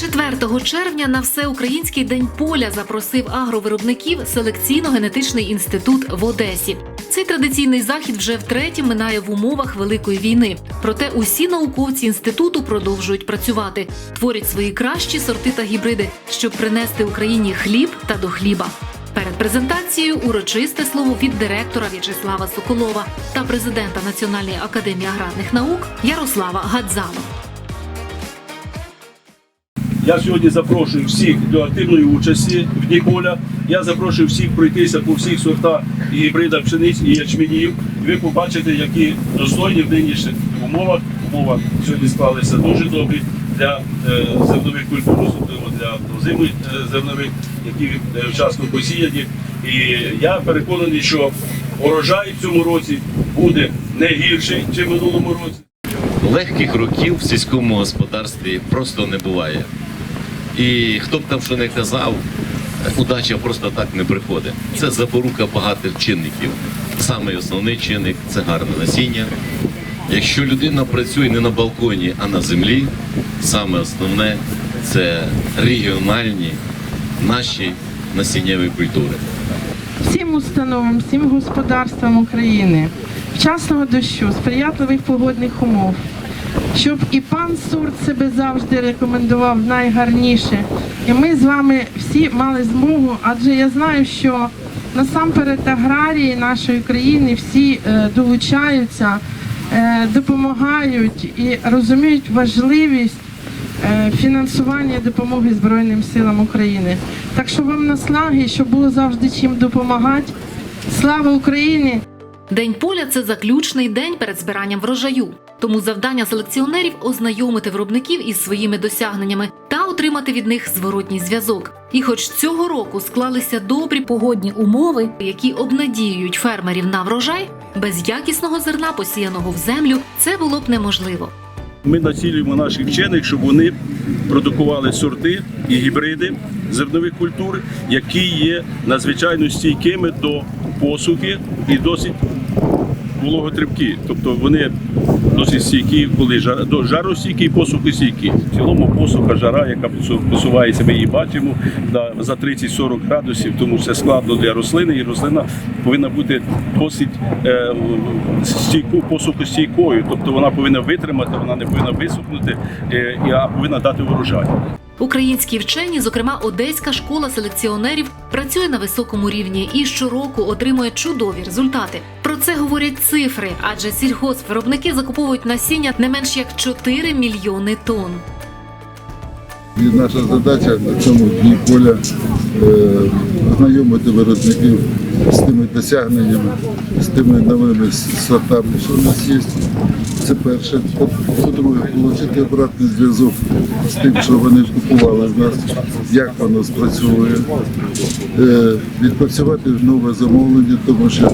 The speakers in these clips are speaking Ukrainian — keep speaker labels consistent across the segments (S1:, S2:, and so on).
S1: 4 червня на всеукраїнський день поля запросив агровиробників селекційно-генетичний інститут в Одесі. Цей традиційний захід вже втретє минає в умовах великої війни. Проте усі науковці інституту продовжують працювати, творять свої кращі сорти та гібриди, щоб принести Україні хліб та до хліба. Перед презентацією урочисте слово від директора В'ячеслава Соколова та президента Національної академії аграрних наук Ярослава Гадзала.
S2: Я сьогодні запрошую всіх до активної участі в Дні поля. Я запрошую всіх пройтися по всіх сортах і гібридах пшениць і ячменів. Ви побачите, які достойні в нинішніх умовах. Умови сьогодні склалися дуже добрі для е, зернових культур, особливо для озимих е, зернових, які е, вчасно посіяні. І я переконаний, що урожай в цьому році буде не гірший, ніж в минулому році.
S3: легких років в сільському господарстві просто не буває. І хто б там що не казав, удача просто так не приходить. Це запорука багатих чинників. Самий основний чинник це гарне насіння. Якщо людина працює не на балконі, а на землі, саме основне це регіональні наші насіннєві культури.
S4: всім установам, всім господарствам України, вчасного дощу, сприятливих погодних умов, щоб і пан сорт себе завжди рекомендував найгарніше. І ми з вами всі мали змогу, адже я знаю, що насамперед аграрії нашої країни всі е, долучаються, е, допомагають і розуміють важливість е, фінансування допомоги Збройним силам України. Так що вам наслаги, щоб було завжди чим допомагати. Слава Україні!
S1: День поля це заключний день перед збиранням врожаю. Тому завдання селекціонерів ознайомити виробників із своїми досягненнями та отримати від них зворотній зв'язок. І хоч цього року склалися добрі погодні умови, які обнадіюють фермерів на врожай, без якісного зерна, посіяного в землю, це було б неможливо.
S2: Ми націлюємо наших вчених, щоб вони продукували сорти і гібриди зернових культур, які є надзвичайно стійкими до посухи і досить вологотребкі. Тобто вони досить стійкі, до жаростійкі і посухостійкі. В цілому посуха, жара, яка посувається, ми її бачимо да, за 30-40 градусів, тому це складно для рослини, і рослина повинна бути досить е, стійку, посухостійкою. Тобто вона повинна витримати, вона не повинна висохнути, е, а повинна дати урожай.
S1: Українські вчені, зокрема Одеська школа селекціонерів, працює на високому рівні і щороку отримує чудові результати. Про це говорять цифри, адже сільгоспвиробники закуповують насіння не менш як 4 мільйони тонн.
S5: І наша задача на цьому дні поля е, знайомити виробників з тими досягненнями, з тими новими сортами, що в нас є. Це перше. По- По-друге, отримати обратний зв'язок з тим, що вони купували в нас, як воно спрацьовує. Е, Відпрацювати нове замовлення, тому що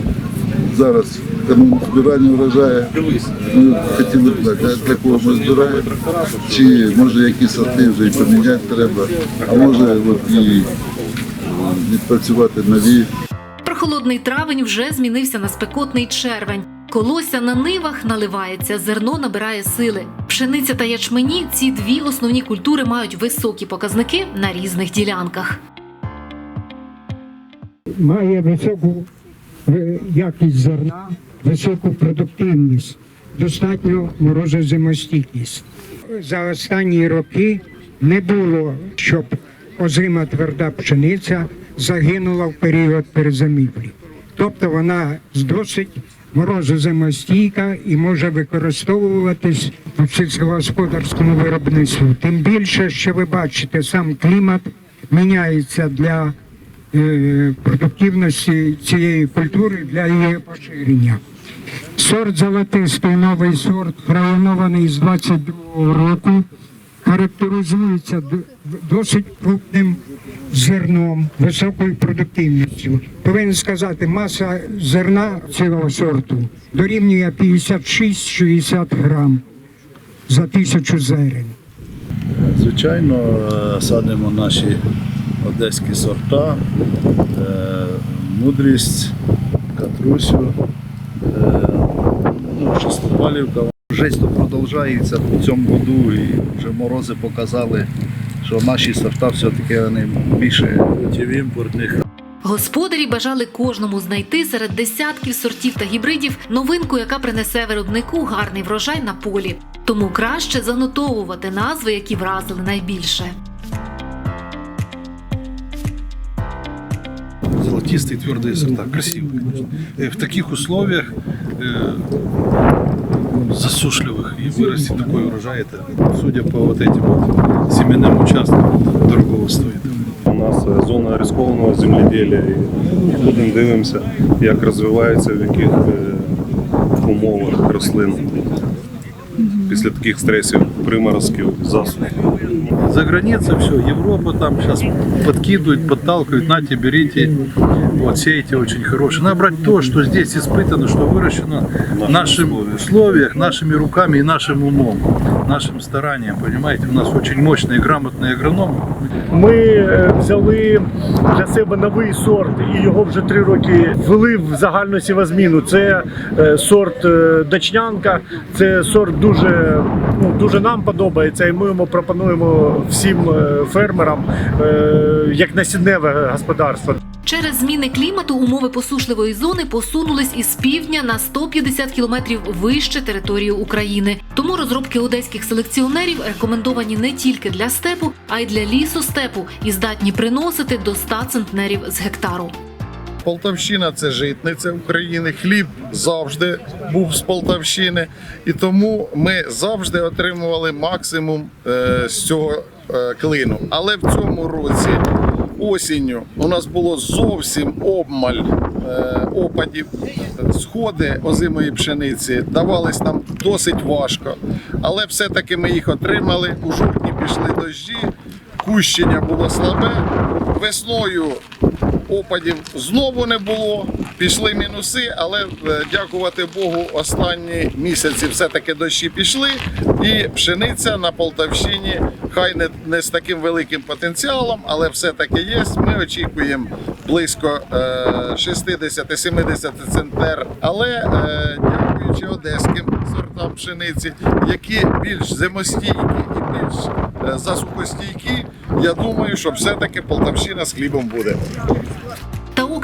S5: зараз канун збирання врожаю. Ми хотіли б а для кого ми збираємо, чи може які сорти вже і поміняти треба, а може от і відпрацювати нові.
S1: Прохолодний травень вже змінився на спекотний червень. Колося на нивах наливається, зерно набирає сили. Пшениця та ячмені ці дві основні культури мають високі показники на різних ділянках.
S6: має високу е, якість зерна, високу продуктивність, достатньо морозозимостійкість. За останні роки не було, щоб озима тверда пшениця загинула в період перезимівлі. Тобто вона досить морозозимостійка і може використовуватись в сільськогосподарському виробництві. Тим більше, що ви бачите, сам клімат міняється для е, продуктивності цієї культури для її поширення. Сорт золотистий, новий сорт, краєнований з 22 року, характеризується досить крупним зерном, високою продуктивністю. Повинен сказати, маса зерна цього сорту дорівнює 56-60 грам за тисячу зерен.
S7: Звичайно, е, садимо наші одеські сорта, е, мудрість, катрусю, е, ну, шестопалівка. Жесть продовжується в цьому году і вже морози показали, що що наші сорта все-таки вони більше ті імпортних.
S1: Господарі бажали кожному знайти серед десятків сортів та гібридів новинку, яка принесе виробнику гарний врожай на полі. Тому краще занотовувати назви, які вразили найбільше.
S8: золотистые твердые сорта, красивые, конечно. Э, В таких условиях э, засушливых и вырастет такой урожай, это, судя по вот этим вот семенным участкам, дорого стоит.
S9: У нас е, зона рискованого земледелия і будемо дивимося, як розвивається, в яких е, умовах рослин після таких стресів, приморозків, засухи.
S8: За границей все, Европа там сейчас подкидывают, подталкивают, нате, берите, вот, сеете очень хорошее. Надо брать то, что здесь испытано, что выращено в наших условиях, нашими руками и нашим умом, нашим старанием, понимаете. У нас очень мощные, грамотные агрономы.
S10: Ми е, взяли для себе новий сорт і його вже три роки ввели в загальну сівозміну. Це е, сорт е, дачнянка. Це сорт дуже, ну, дуже нам подобається, і ми йому пропонуємо всім е, фермерам е, як насінневе господарство.
S1: Через зміни клімату умови посушливої зони посунулись із півдня на 150 кілометрів вище території України. Тому розробки одеських селекціонерів рекомендовані не тільки для степу, а й для лісостепу і здатні приносити до 100 центнерів з гектару.
S11: Полтавщина це житниця України. Хліб завжди був з Полтавщини, і тому ми завжди отримували максимум е, з цього е, клину. Але в цьому році осінню у нас було зовсім обмаль е, опадів. Сходи озимої пшениці давались нам досить важко, але все-таки ми їх отримали. У жовтні пішли дощі, кущення було слабе. Весною опадів знову не було. Пішли мінуси, але е, дякувати Богу, останні місяці все-таки дощі пішли, і пшениця на Полтавщині хай не, не з таким великим потенціалом, але все-таки є. Ми очікуємо близько е, 60-70 центнер. Але е, дякуючи одеським сортам пшениці, які більш зимостійкі і більш е, засухостійкі, я думаю, що все-таки Полтавщина з хлібом буде.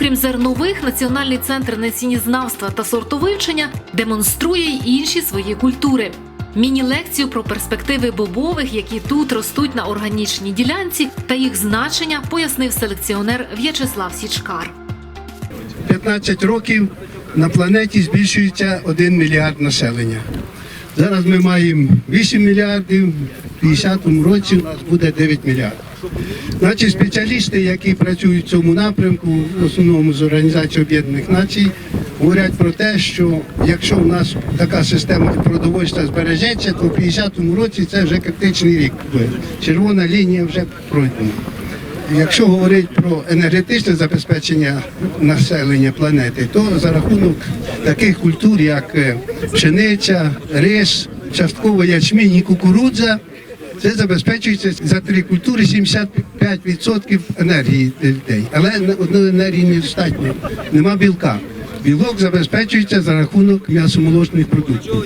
S1: Окрім зернових, Національний центр насіннізнавства та сортовивчення демонструє й інші свої культури. Міні-лекцію про перспективи бобових, які тут ростуть на органічній ділянці, та їх значення пояснив селекціонер В'ячеслав Січкар.
S12: 15 років на планеті збільшується 1 мільярд населення. Зараз ми маємо 8 мільярдів, в 50-му році у нас буде 9 мільярдів. Значить, спеціалісти, які працюють в цьому напрямку, в основному з Організації Об'єднаних Націй, говорять про те, що якщо в нас така система продовольства збережеться, то в 50-му році це вже критичний рік. буде. Червона лінія вже пройдена. Якщо говорити про енергетичне забезпечення населення планети, то за рахунок таких культур, як е, пшениця, рис, частково ячмінь і кукурудза, це забезпечується за три культури 75% енергії людей. Але одної енергії недостатньо, нема білка. Білок забезпечується за рахунок м'ясомолочних продуктів.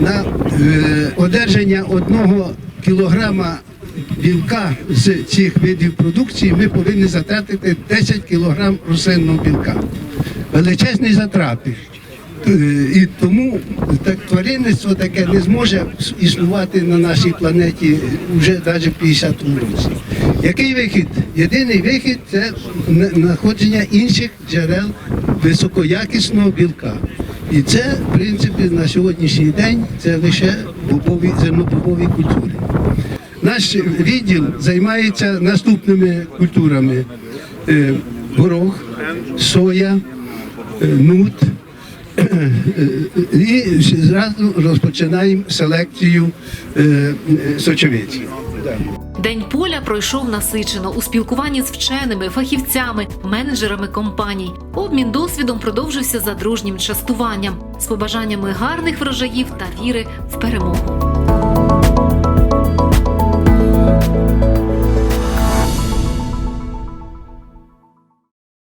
S12: На е, одержання одного кілограма білка з цих видів продукції ми повинні затратити 10 кг рослинного білка. Величезні затрати. Е, І тому так тваринництво таке не зможе існувати на нашій планеті вже навіть в 50-му році. Який вихід? Єдиний вихід це знаходження інших джерел високоякісного білка. І це, в принципі, на сьогоднішній день це лише бобові, зернобобові культури. Наш відділ займається наступними культурами: Е, горох, соя, е, нут. І зразу розпочинаємо селекцію е, е.
S1: День поля пройшов насичено у спілкуванні з вченими, фахівцями, менеджерами компаній. Обмін досвідом продовжився за дружнім частуванням з побажаннями гарних врожаїв та віри в перемогу.